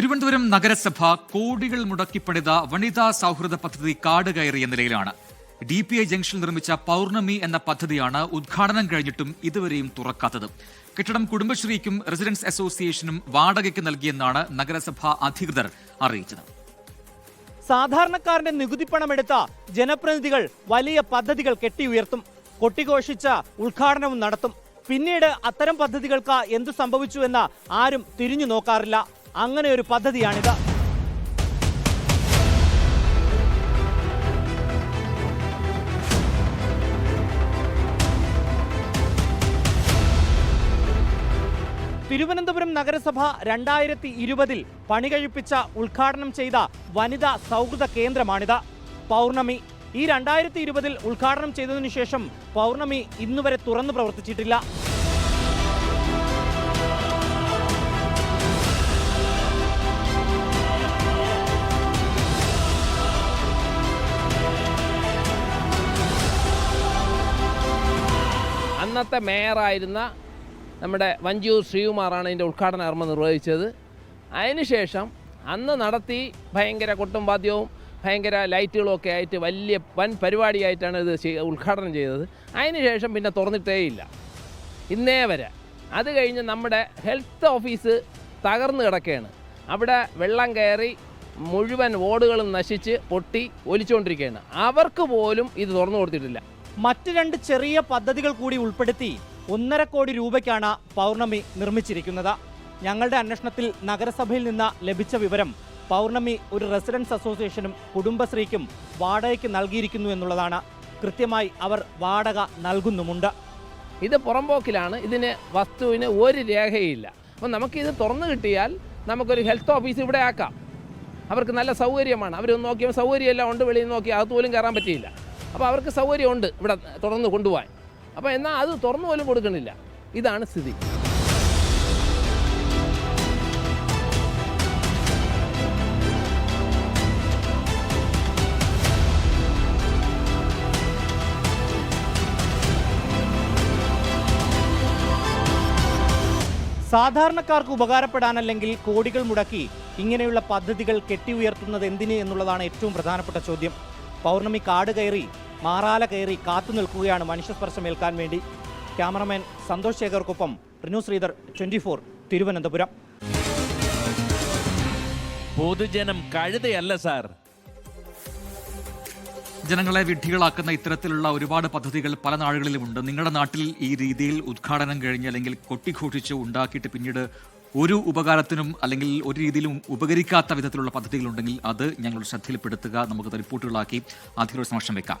തിരുവനന്തപുരം നഗരസഭ കോടികൾ മുടക്കി പണിത വനിതാ സൗഹൃദ പദ്ധതി കാട് കയറിയ നിലയിലാണ്. ഡി പി ഐ ജംഗ്ഷനിൽ നിർമ്മിച്ച പൗർണമി എന്ന പദ്ധതിയാണ് ഉദ്ഘാടനം കഴിഞ്ഞിട്ടും ഇതുവരെയും തുറക്കാത്തത്. കെട്ടിടം കുടുംബശ്രീക്കും റെസിഡൻസ് അസോസിയേഷനും വാടകയ്ക്ക് നൽകിയെന്നാണ് നഗരസഭ അധികൃതർ അറിയിച്ചത്. സാധാരണക്കാരന്റെ നികുതി പണമെടുത്ത ജനപ്രതിനിധികൾ വലിയ പദ്ധതികൾ കെട്ടിയുയർത്തും കൊട്ടിഘോഷിച്ച ഉദ്ഘാടനവും നടത്തും. പിന്നീട് അത്തരം പദ്ധതികൾക്ക് എന്തു സംഭവിച്ചു എന്ന് ആരും തിരിഞ്ഞു നോക്കാറില്ല. അങ്ങനെ ഒരു പദ്ധതിയാണിത്. തിരുവനന്തപുരം നഗരസഭ രണ്ടായിരത്തി ഇരുപതിൽ പണി കഴിപ്പിച്ച ഉദ്ഘാടനം ചെയ്ത വനിതാ സൗഹൃദ കേന്ദ്രമാണിത്. പൗർണമി ഈ രണ്ടായിരത്തി ഇരുപതിൽ ഉദ്ഘാടനം ചെയ്തതിനു ശേഷം പൗർണമി ഇന്നുവരെ തുറന്നു പ്രവർത്തിച്ചിട്ടില്ല. അന്നത്തെ മേയറായിരുന്ന നമ്മുടെ വഞ്ചിയൂർ ശ്രീകുമാറാണ് ഇതിന്റെ ഉദ്ഘാടന കർമ്മം നിർവഹിച്ചത്. അതിനുശേഷം അന്ന് നടത്തി ഭയങ്കര കൊട്ടും വാദ്യവും ഭയങ്കര ലൈറ്റുകളൊക്കെ ആയിട്ട് വലിയ വൻ പരിപാടിയായിട്ടാണ് ഇത് ഉദ്ഘാടനം ചെയ്തത്. അതിനുശേഷം പിന്നെ തുറന്നിട്ടേയില്ല ഇന്നേ വരെ. അത് കഴിഞ്ഞ് നമ്മുടെ ഹെൽത്ത് ഓഫീസ് തകർന്നു കിടക്കുകയാണ്. അവിടെ വെള്ളം കയറി മുഴുവൻ വോർഡുകളും നശിച്ച് പൊട്ടി ഒലിച്ചുകൊണ്ടിരിക്കുകയാണ്. അവർക്ക് പോലും ഇത് തുറന്നു കൊടുത്തിട്ടില്ല. മറ്റ് രണ്ട് ചെറിയ പദ്ധതികൾ കൂടി ഉൾപ്പെടുത്തി ഒന്നര കോടി രൂപയ്ക്കാണ് പൗർണമി നിർമ്മിച്ചിരിക്കുന്നത്. ഞങ്ങളുടെ അന്വേഷണത്തിൽ നഗരസഭയിൽ നിന്ന് ലഭിച്ച വിവരം പൗർണമി ഒരു റെസിഡൻസ് അസോസിയേഷനും കുടുംബശ്രീക്കും വാടകയ്ക്ക് നൽകിയിരിക്കുന്നു എന്നുള്ളതാണ്. കൃത്യമായി അവർ വാടക നൽകുന്നുമുണ്ട്. ഇത് പുറമ്പോക്കിലാണ് ഇതിന് വസ്തുവിന് ഒരു രേഖയില്ല. അപ്പം നമുക്കിത് തുറന്നു കിട്ടിയാൽ നമുക്കൊരു ഹെൽത്ത് ഓഫീസ് ഇവിടെ ആക്കാം. അവർക്ക് നല്ല സൗകര്യമാണ്. അവർ നോക്കിയാൽ സൗകര്യമെല്ലാം ഉണ്ട്. വെളിയിൽ നോക്കി അകത്ത് പോലും കയറാൻ പറ്റിയില്ല. അപ്പോൾ അവർക്ക് സൗകര്യമുണ്ട് ഇവിടെ തുറന്ന് കൊണ്ടുപോകാൻ അപ്പോൾ എന്നാൽ അത് തുറന്നു പോലും കൊടുക്കണില്ല. ഇതാണ് സ്ഥിതി. സാധാരണക്കാർക്ക് ഉപകാരപ്പെടാനല്ലെങ്കിൽ കോടികൾ മുടക്കി ഇങ്ങനെയുള്ള പദ്ധതികൾ കെട്ടിയുയർത്തുന്നത് എന്തിന് എന്നുള്ളതാണ് ഏറ്റവും പ്രധാനപ്പെട്ട ചോദ്യം. പൗർണമി കാട് കയറി മാറാല കയറി കാത്തു നിൽക്കുകയാണ് മനുഷ്യസ്പർശം ഏൽക്കാൻ വേണ്ടി. ക്യാമറമാൻ സന്തോഷ് ശേഖർക്കൊപ്പം റിനു ശ്രീധർ ട്വന്റി തിരുവനന്തപുരം. പൊതുജനം കഴുതയല്ല സാർ. ജനങ്ങളെ വിഡ്ഢികളാക്കുന്ന ഇത്തരത്തിലുള്ള ഒരുപാട് പദ്ധതികൾ പല നാടുകളിലുമുണ്ട്. നിങ്ങളുടെ നാട്ടിൽ ഈ രീതിയിൽ ഉദ്ഘാടനം കഴിഞ്ഞ് അല്ലെങ്കിൽ കൊട്ടിഘോഷിച്ച് ഉണ്ടാക്കിയിട്ട് പിന്നീട് ഒരു ഉപകാരത്തിനും അല്ലെങ്കിൽ ഒരു രീതിയിലും ഉപകരിക്കാത്ത വിധത്തിലുള്ള പദ്ധതികളുണ്ടെങ്കിൽ അത് ഞങ്ങളുടെ ശ്രദ്ധയിൽപ്പെടുത്തുക നമുക്കത് റിപ്പോർട്ടുകളാക്കി അധികൃതർ സമക്ഷം വെക്കാം.